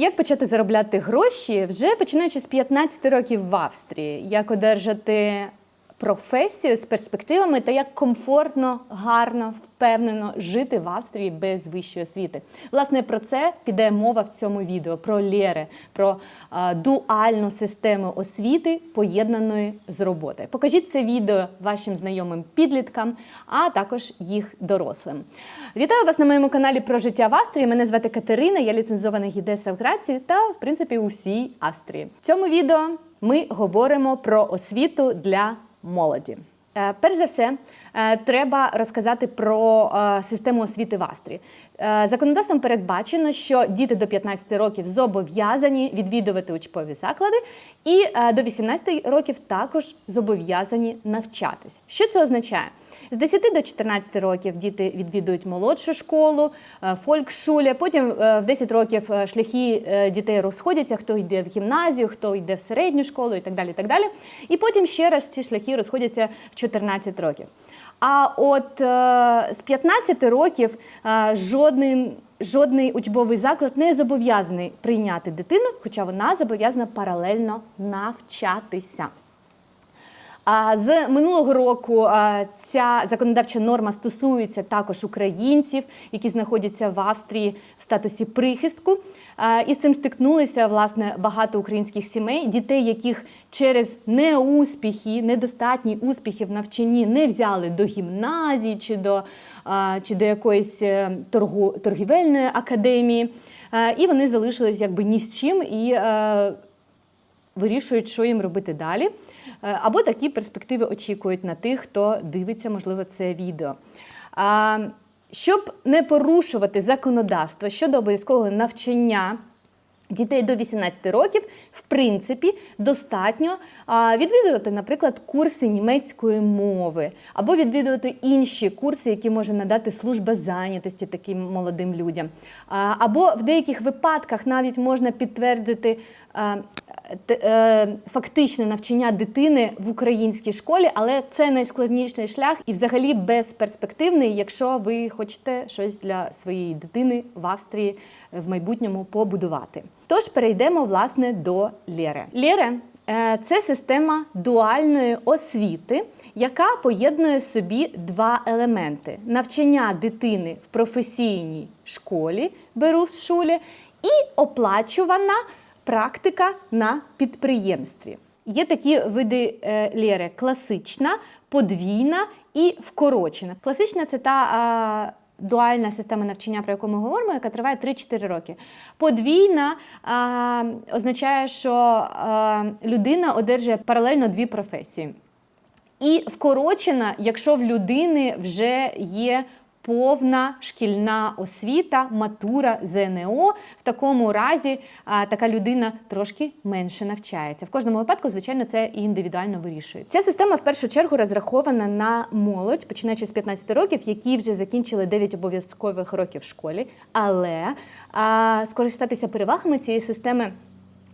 Як почати заробляти гроші вже починаючи з 15 років в Австрії, як одержати професію з перспективами та як комфортно, гарно, впевнено жити в Австрії без вищої освіти. Власне, про це піде мова в цьому відео: про Лєри, про е, дуальну систему освіти, поєднаної з роботою. Покажіть це відео вашим знайомим підліткам, а також їх дорослим. Вітаю вас на моєму каналі про життя в Австрії. Мене звати Катерина, я ліцензована гідеса в Грації та, в принципі, у всій Австрії. В цьому відео ми говоримо про освіту для молоді. Е, Перш за все, треба розказати про е, систему освіти в Австрії. Е, Законодавством передбачено, що діти до 15 років зобов'язані відвідувати учбові заклади, і е, до 18 років також зобов'язані навчатись. Що це означає? З 10 до 14 років діти відвідують молодшу школу, е, фолькшуле. Потім е, в 10 років е, шляхи е, дітей розходяться, хто йде в гімназію, хто йде в середню школу і так далі. І, так далі. і потім ще раз ці шляхи розходяться в 14 років. А от е, з 15 років е, жодний, жодний учбовий заклад не зобов'язаний прийняти дитину, хоча вона зобов'язана паралельно навчатися. З минулого року ця законодавча норма стосується також українців, які знаходяться в Австрії в статусі прихистку. І з цим стикнулися власне багато українських сімей, дітей, яких через неуспіхи, недостатні успіхи в навчанні не взяли до гімназії чи до, чи до якоїсь е, торгу, торгівельної академії. І вони залишились якби ні з чим і е, вирішують, що їм робити далі. Е, Або такі перспективи очікують на тих, хто дивиться, можливо, це відео. Щоб не порушувати законодавство щодо обов'язкового навчання дітей до 18 років, в принципі, достатньо відвідувати, наприклад, курси німецької мови, або відвідувати інші курси, які може надати служба зайнятості таким молодим людям. Або в деяких випадках навіть можна підтвердити. Те- е, Фактичне навчання дитини в українській школі, але це найскладніший шлях і взагалі безперспективний, якщо ви хочете щось для своєї дитини в Австрії в майбутньому побудувати. Тож перейдемо власне до. Лєре е, це система дуальної освіти, яка поєднує собі два елементи: навчання дитини в професійній школі, берушшулі, і оплачувана практика на підприємстві. Є такі види е, лєри: класична, подвійна і вкорочена. Класична це та дуальна система навчання, про яку ми говоримо, яка триває 3-4 роки. Подвійна а, означає, що а, людина одержує паралельно дві професії. І вкорочена, якщо в людини вже є повна шкільна освіта, матура ЗНО. В такому разі а, така людина трошки менше навчається. В кожному випадку, звичайно, це і індивідуально вирішується. Ця система в першу чергу розрахована на молодь, починаючи з 15 років, які вже закінчили 9 обов'язкових років в школі. Але а, скористатися перевагами цієї системи.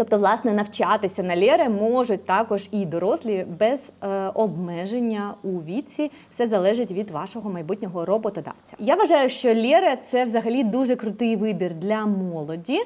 Тобто, власне, навчатися на лєре можуть також і дорослі без е, обмеження у віці. Все залежить від вашого майбутнього роботодавця. Я вважаю, що лєре це взагалі дуже крутий вибір для молоді.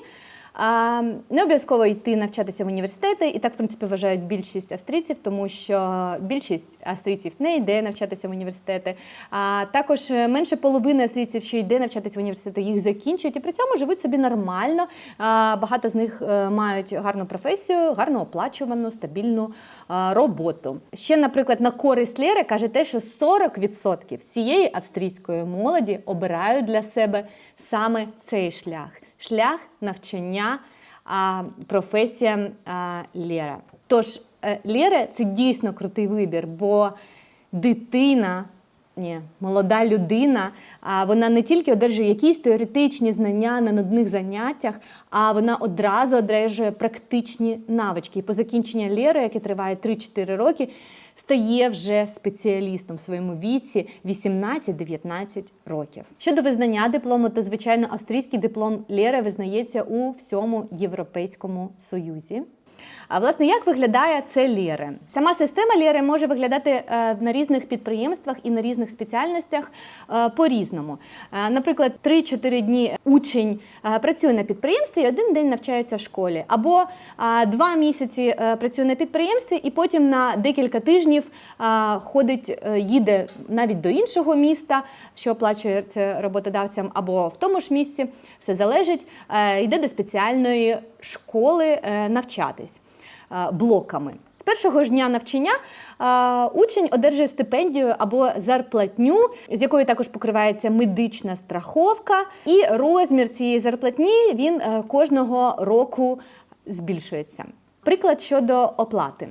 Не обов'язково йти навчатися в університети, і так, в принципі, вважають більшість австрійців, тому що більшість австрійців не йде навчатися в університети. А також е, менше половини австрійців, що йде навчатися в університети, їх закінчують і при цьому живуть собі нормально. Багато з них е, мають гарну професію, гарно оплачувану, стабільну а, роботу. Ще, наприклад, на користь Лєри каже те, що 40% всієї австрійської молоді обирають для себе саме цей шлях шлях навчання а, професіям а, Лєра. Тож е, Лєра це дійсно крутий вибір, бо дитина. Ні, молода людина, вона не тільки одержує якісь теоретичні знання на нудних заняттях, а вона одразу одержує практичні навички. І по закінченню Лєри, яке триває 3-4 роки, стає вже спеціалістом в своєму віці 18-19 років. Щодо визнання диплому, то звичайно австрійський диплом Лєри визнається у всьому Європейському Союзі. А власне, як виглядає це Лєре? Сама система Лєре може виглядати е, на різних підприємствах і на різних спеціальностях е, по-різному. Е, Наприклад, 3-4 дні учень працює на підприємстві і один день навчається в школі, або е, два місяці працює на підприємстві і потім на декілька тижнів ходить, їде навіть до іншого міста, що оплачується роботодавцям, або в тому ж місці. Все залежить, йде до спеціальної школи е, навчатись е, блоками. З першого ж дня навчання е, учень одержує стипендію або зарплатню, з якої також покривається медична страховка, і розмір цієї зарплатні він кожного року збільшується. Приклад щодо оплати.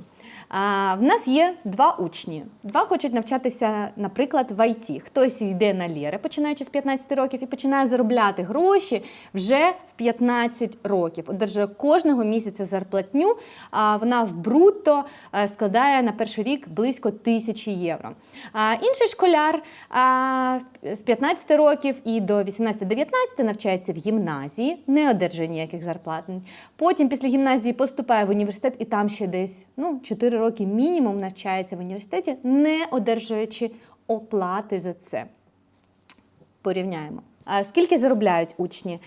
А, В нас є два учні. Два хочуть навчатися, наприклад, в ІТ. Хтось йде на лєре, починаючи з 15 років, і починає заробляти гроші вже в 15 років. Одержує кожного місяця зарплатню. А вона в брутто е, складає на перший рік близько тисячі євро. А інший школяр а, з 15 років і до 18-19 навчається в гімназії, не одержує ніяких зарплат. Потім після гімназії поступає в університет і там ще десь ну, 4 роки мінімум навчається в університеті, не одержуючи оплати за це. Порівняємо. Скільки заробляють учні?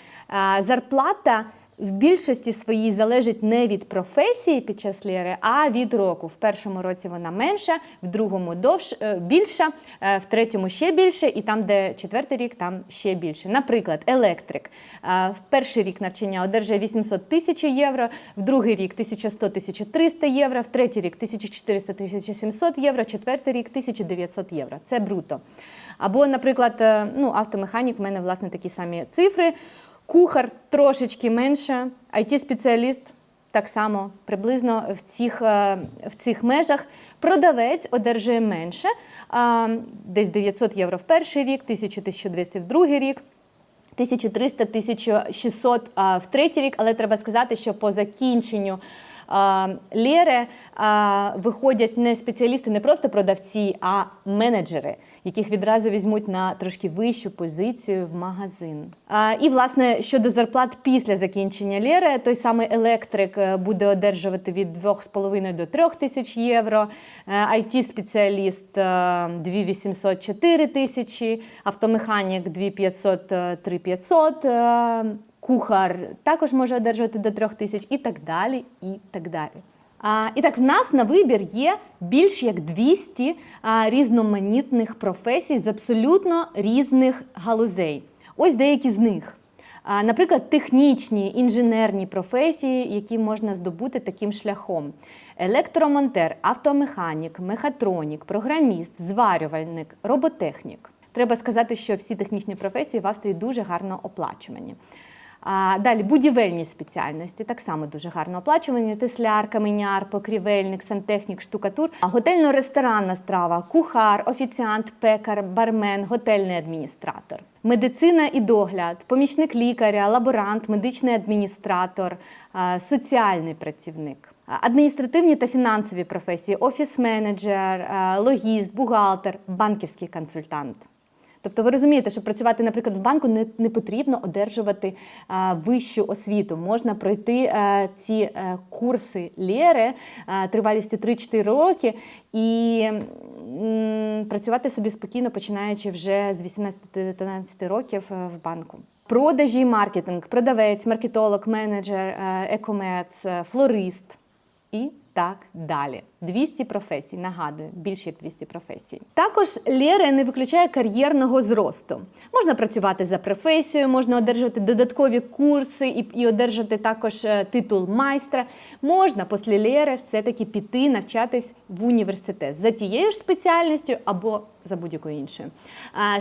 Зарплата в більшості своїй залежить не від професії під час ліри, а від року. В першому році вона менша, в другому довш, е, більша, е, в третьому ще більше, і там, де четвертий рік, там ще більше. Наприклад, електрик е, в перший рік навчання одержує 800 тисяч євро, в другий рік 1100-1300 євро, в третій рік 1400-1700 євро, четвертий рік 1900 євро. Це бруто. Або, наприклад, ну, автомеханік, в мене власне такі самі цифри. Кухар трошечки менше, IT-спеціаліст так само приблизно в цих, е, в цих межах. Продавець одержує менше, десь 900 євро в перший рік, 1000-1200 в другий рік. 1300-1600 а, в третій рік, але треба сказати, що по закінченню а, лєри виходять не спеціалісти, не просто продавці, а менеджери, яких відразу візьмуть на трошки вищу позицію в магазин. І власне щодо зарплат після закінчення лєри, той самий електрик е, буде одержувати від 2,5 до 3 тисяч євро, IT-спеціаліст 2800-4 тисячі, автомеханік 2500 – 3500, е, кухар також може одержувати до 3 тисяч і так далі. І так далі. А, і так, в нас на вибір є більш як 200 а, різноманітних професій з абсолютно різних галузей. Ось деякі з них. А, Наприклад, технічні інженерні професії, які можна здобути таким шляхом: електромонтер, автомеханік, мехатронік, програміст, зварювальник, роботехнік. Треба сказати, що всі технічні професії в Австрії дуже гарно оплачувані. А, далі будівельні спеціальності так само дуже гарно оплачувані: тесляр, каменяр, покрівельник, сантехнік, штукатур, готельно-ресторанна страва, кухар, офіціант, пекар, бармен, готельний адміністратор. Медицина і догляд, помічник лікаря, лаборант, медичний адміністратор, соціальний працівник. Адміністративні та фінансові професії: офіс-менеджер, логіст, бухгалтер, банківський консультант. Тобто ви розумієте, що працювати, наприклад, в банку не, не потрібно одержувати а, вищу освіту. Можна пройти а, ці е, курси Лєри а, тривалістю 3-4 роки і м, працювати собі спокійно, починаючи вже з 18-19 років е, в банку. Продажі, і маркетинг, продавець, маркетолог, менеджер, е, екомец, е, флорист і так далі. 200 професій, нагадую, більше як 200 професій. Також Лєре не виключає кар'єрного зросту. Можна працювати за професією, можна одержувати додаткові курси і, і одержати також е, титул майстра. Можна після Лєри все-таки піти навчатись в університет за тією ж спеціальністю або за будь-якою іншою.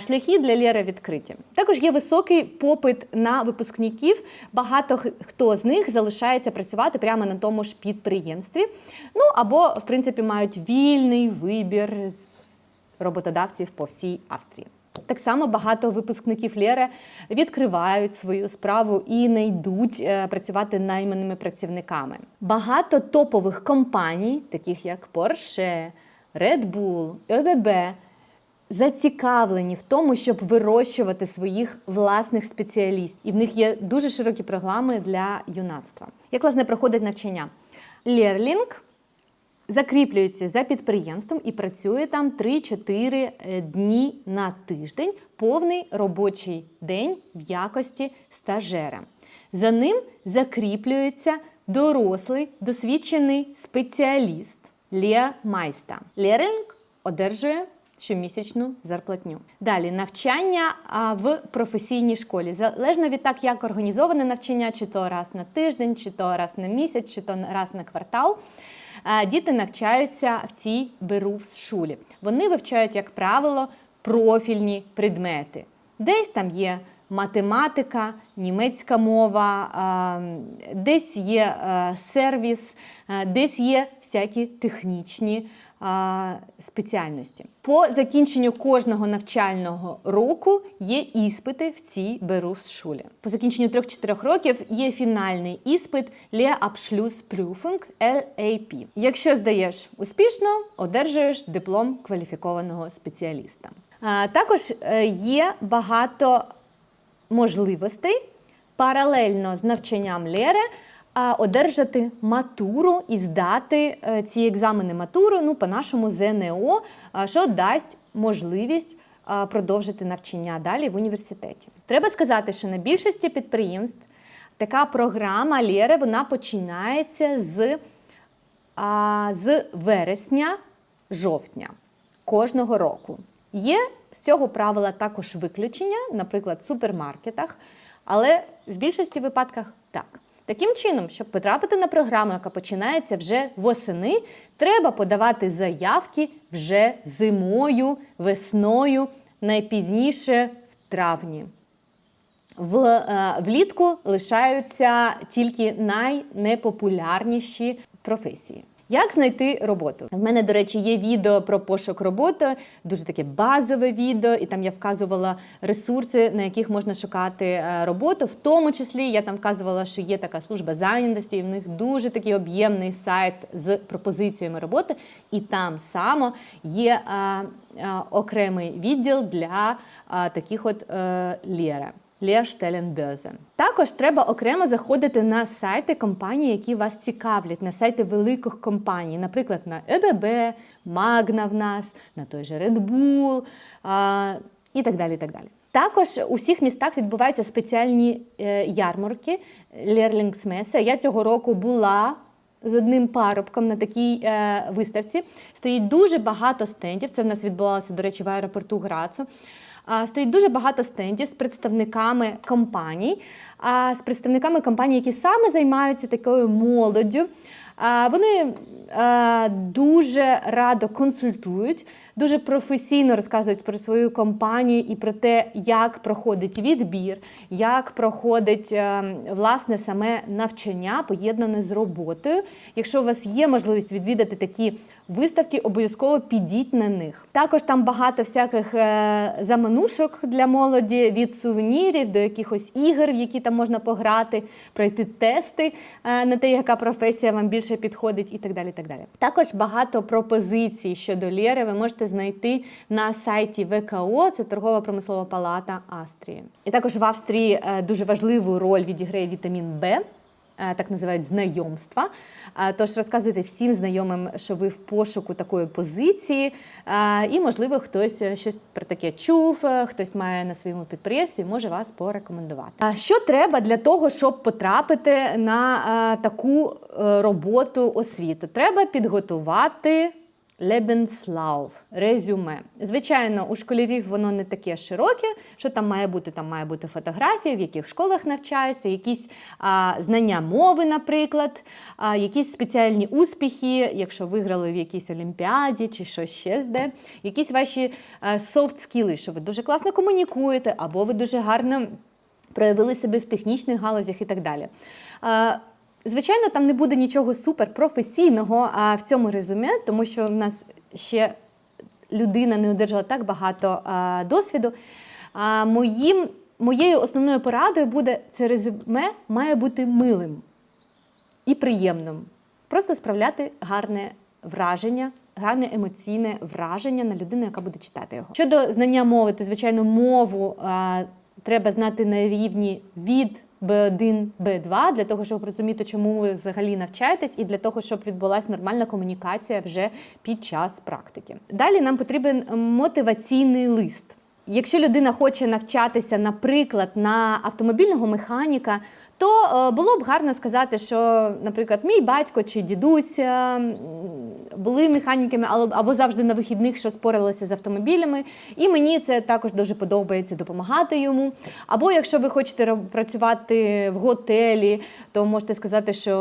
Шляхи для Лєри відкриті. Також є високий попит на випускників. Багато хто з них залишається працювати прямо на тому ж підприємстві. Ну або, в принципі, мають вільний вибір з роботодавців по всій Австрії. Так само багато випускників Лєри відкривають свою справу і не йдуть е, працювати найманими працівниками. Багато топових компаній, таких як Porsche, Red Bull, ÖBB, зацікавлені в тому, щоб вирощувати своїх власних спеціалістів. І в них є дуже широкі програми для юнацтва. Як власне проходить навчання? Лерлінг закріплюється за підприємством і працює там 3-4 е, дні на тиждень, повний робочий день в якості стажера. За ним закріплюється дорослий досвідчений спеціаліст Леа Майста. Леринг одержує щомісячну зарплатню. Далі навчання в професійній школі. Залежно від так, як організоване навчання, чи то раз на тиждень, чи то раз на місяць, чи то раз на квартал. Діти навчаються в цій берувс-шулі. Вони вивчають, як правило, профільні предмети. Десь там є математика, німецька мова, десь є сервіс, десь є всякі технічні спеціальності. По закінченню кожного навчального року є іспити в цій берufsschule. По закінченню 3-4 років є фінальний іспит Lehrabschlussprüfung LAP. Якщо здаєш успішно, одержуєш диплом кваліфікованого спеціаліста. Також е, є багато можливостей паралельно з навчанням Лєре одержати матуру і здати е, ці екзамени матуру, ну, по-нашому ЗНО, що дасть можливість продовжити навчання далі в університеті. Треба сказати, що на більшості підприємств така програма Лєре вона починається з, з вересня, жовтня кожного року. Є з цього правила також виключення, наприклад, в супермаркетах, але в більшості випадках так. Таким чином, щоб потрапити на програму, яка починається вже восени, треба подавати заявки вже зимою, весною, найпізніше в травні. В, е, влітку лишаються тільки найнепопулярніші професії. Як знайти роботу? В мене, до речі, є відео про пошук роботи, дуже таке базове відео, і там я вказувала ресурси, на яких можна шукати е, роботу. В тому числі я там вказувала, що є така служба зайнятості, і в них дуже такий об'ємний сайт з пропозиціями роботи, і там само є а, а, окремий відділ для а, таких от е, лєре. Lehrstellenbörse. Також треба окремо заходити на сайти компаній, які вас цікавлять, на сайти великих компаній, наприклад, на ЕББ, Магна в нас, на той же Red Bull а, і так далі. Так далі. Також у всіх містах відбуваються спеціальні е, ярмарки Lehrlingsmesse. Я цього року була з одним парубком на такій е, виставці. Стоїть дуже багато стендів. Це в нас відбувалося, до речі, в аеропорту Грацу. Стоїть дуже багато стендів з представниками компаній, з представниками компаній, які саме займаються такою молоддю. Вони дуже радо консультують, дуже професійно розказують про свою компанію і про те, як проходить відбір, як проходить е, власне саме навчання, поєднане з роботою. Якщо у вас є можливість відвідати такі виставки, обов'язково підіть на них. Також там багато всяких е, заманушок для молоді від сувенірів до якихось ігор, в які там можна пограти, пройти тести е, на те, яка професія вам більше підходить, і так далі. так далі. Також багато пропозицій щодо Лєри ви можете знайти на сайті ВКО, це торгова промислова палата Австрії. І також в Австрії е, дуже важливу роль відіграє вітамін Б. е, Так називають знайомства. Е, Тож розказуйте всім знайомим, що ви в пошуку такої позиції, е, і, можливо, хтось щось про таке чув, хтось має на своєму підприємстві, може вас порекомендувати. А що треба для того, щоб потрапити на таку роботу освіту? Треба підготувати. Lebenslauf, резюме. Звичайно, у школярів воно не таке широке. Що там має бути? Там має бути фотографія, в яких школах навчаюся, якісь а, знання мови, наприклад, а, якісь спеціальні успіхи, якщо виграли в якійсь олімпіаді чи щось ще де, якісь ваші soft skills, що ви дуже класно комунікуєте, або ви дуже гарно проявили себе в технічних галузях і так далі. А, Звичайно, там не буде нічого суперпрофесійного в цьому резюме, тому що в нас ще людина не одержала так багато досвіду. Моїм, моєю основною порадою буде це резюме має бути милим і приємним. Просто справляти гарне враження гарне емоційне враження на людину, яка буде читати його. Щодо знання мови, то звичайно мову а, треба знати на рівні від B1, Б2, для того, щоб розуміти, чому ви взагалі навчаєтесь, і для того, щоб відбулася нормальна комунікація вже під час практики. Далі нам потрібен мотиваційний лист. Якщо людина хоче навчатися, наприклад, на автомобільного механіка, то е, було б гарно сказати, що, наприклад, мій батько чи дідусь е, були механіками або завжди на вихідних, що спорилися з автомобілями, і мені це також дуже подобається допомагати йому. Або якщо ви хочете працювати в готелі, то можете сказати, що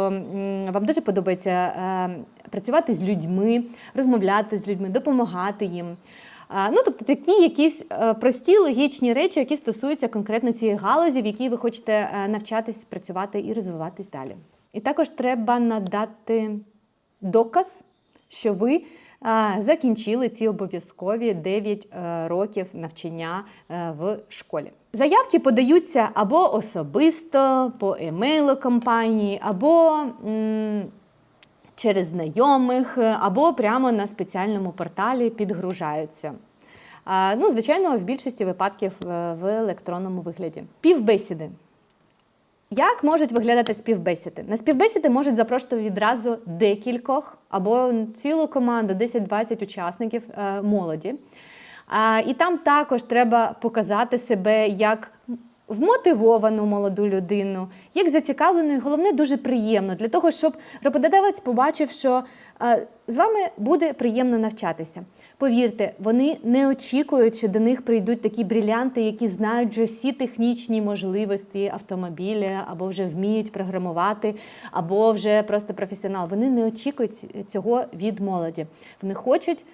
вам дуже подобається е, працювати з людьми, розмовляти з людьми, допомагати їм. Ну, тобто такі якісь е, прості логічні речі, які стосуються конкретно цієї галузі, в якій ви хочете е, навчатись, працювати і розвиватись далі. І також треба надати доказ, що ви е, закінчили ці обов'язкові 9 е, років навчання в школі. Заявки подаються або особисто по емейлу компанії, або м, через знайомих, е, або прямо на спеціальному порталі підгружаються. Ну, звичайно, в більшості випадків е, в електронному вигляді. Півбесіди. Як можуть виглядати співбесіди? На співбесіди можуть запрошувати відразу декількох або цілу команду, 10-20 учасників е, молоді. І там також треба показати себе як вмотивовану молоду людину, як зацікавлену, і головне дуже приємно для того, щоб роботодавець побачив, що е, з вами буде приємно навчатися. Повірте, вони не очікують, що до них прийдуть такі брилянти, які знають вже всі технічні можливості автомобіля, або вже вміють програмувати, або вже просто професіонал. Вони не очікують цього від молоді. Вони хочуть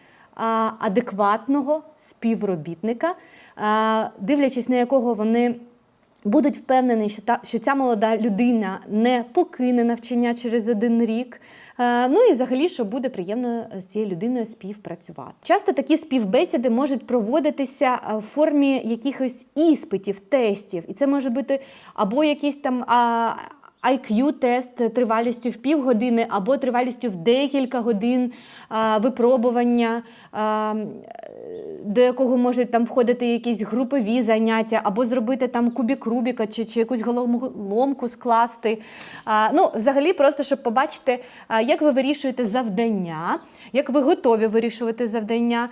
адекватного співробітника, дивлячись на якого вони. Будуть впевнені, що та що ця молода людина не покине навчання через один рік. Е, Ну і взагалі, що буде приємно з цією людиною співпрацювати. Часто такі співбесіди можуть проводитися е, в формі якихось іспитів, тестів, і це може бути або якісь там. IQ-тест тривалістю в півгодини або тривалістю в декілька годин випробування, до якого можуть там входити якісь групові заняття, або зробити там кубік Рубіка чи, чи якусь головоломку скласти. Ну, взагалі, просто щоб побачити, як ви вирішуєте завдання, як ви готові вирішувати завдання.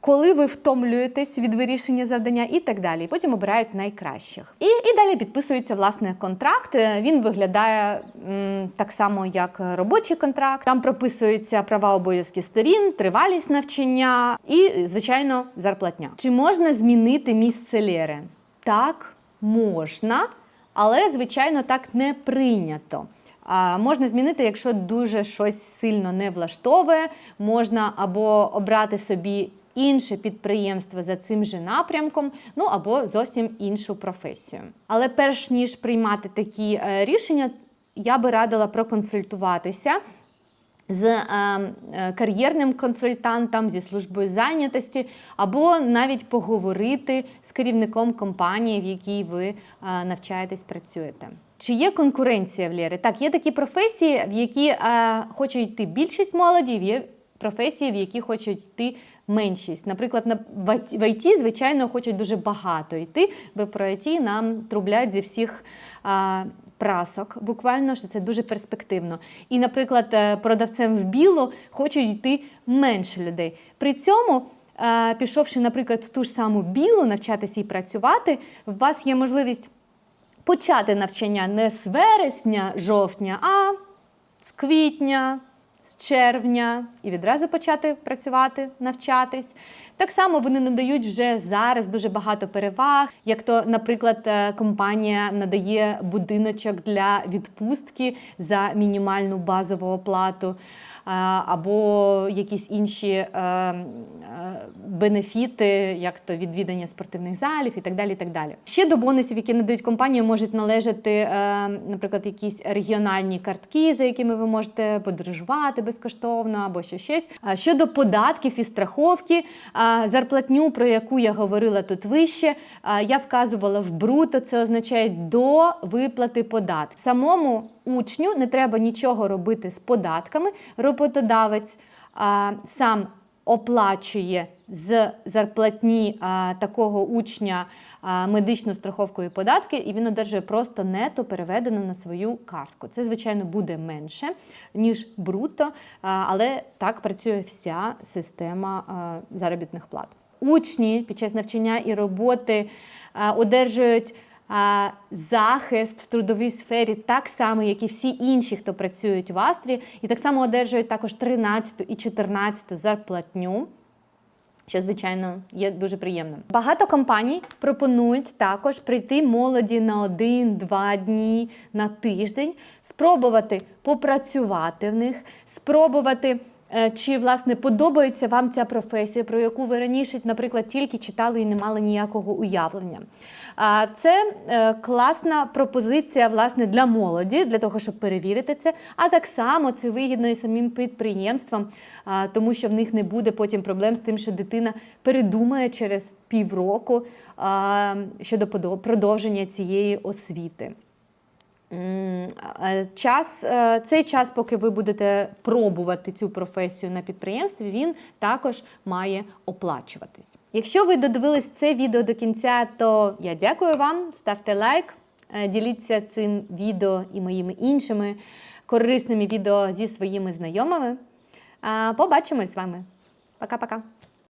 Коли ви втомлюєтесь від вирішення завдання і так далі. Потім обирають найкращих. І, і далі підписується власне контракт. Е, Він виглядає м, так само, як робочий контракт. Там прописуються права обов'язки сторін, тривалість навчання і, звичайно, зарплатня. Чи можна змінити місце лєри? Так, можна, але звичайно так не прийнято. Можна змінити, якщо дуже щось сильно не влаштовує, можна або обрати собі інше підприємство за цим же напрямком, ну або зовсім іншу професію. Але перш ніж приймати такі е, рішення, я би радила проконсультуватися з е, е, кар'єрним консультантом, зі службою зайнятості, або навіть поговорити з керівником компанії, в якій ви навчаєтесь, працюєте. Чи є конкуренція в Лєри? Так, є такі професії, в які е, хочуть йти більшість молоді, є професії, в які хочуть йти меншість. Наприклад, на в ІТ, звичайно, хочуть дуже багато йти, бо про ІТ нам трублять зі всіх. е, Прасок, буквально, що це дуже перспективно. І, наприклад, е, продавцем в білу хочуть йти менше людей. При цьому, пішовши, наприклад, в ту ж саму білу, навчатися і працювати, у вас є можливість почати навчання не з вересня, жовтня, а з квітня, з червня і відразу почати працювати, навчатись. Так само вони надають вже зараз дуже багато переваг, як то, наприклад, е, компанія надає будиночок для відпустки за мінімальну базову оплату. Е, Або якісь інші е, е, бенефіти, як то відвідання спортивних залів і так далі. І так далі. Ще до бонусів, які надають компанії, можуть належати, наприклад, якісь регіональні картки, за якими ви можете подорожувати безкоштовно або ще щось. Щодо податків і страховки, зарплатню, про яку я говорила тут вище, я вказувала в бруто, це означає до виплати податків. Самому учню не треба нічого робити з податками. Роботодавець а, сам оплачує з зарплатні а, такого учня а, медичну страховку і податки, і він одержує просто нето переведено на свою картку. Це, звичайно, буде менше, ніж бруто, а, але так працює вся система а, заробітних плат. Учні під час навчання і роботи а, одержують захист в трудовій сфері так само, як і всі інші, хто працюють в Астрі, і так само одержують також 13 і 14 зарплатню. Що, звичайно, є дуже приємним. Багато компаній пропонують також прийти молоді на один-два дні на тиждень, спробувати попрацювати в них, спробувати, чи власне подобається вам ця професія, про яку ви раніше, наприклад, тільки читали і не мали ніякого уявлення. А Це е, класна пропозиція власне для молоді, для того, щоб перевірити це. А так само це вигідно і самим підприємствам, тому що в них не буде потім проблем з тим, що дитина передумає через півроку щодо продовження цієї освіти. Час, е, цей час, поки ви будете пробувати цю професію на підприємстві, він також має оплачуватись. Якщо ви додивились це відео до кінця, то я дякую вам. Ставте лайк, е, діліться цим відео і моїми іншими корисними відео зі своїми знайомими. Побачимось з вами. Пока-пока.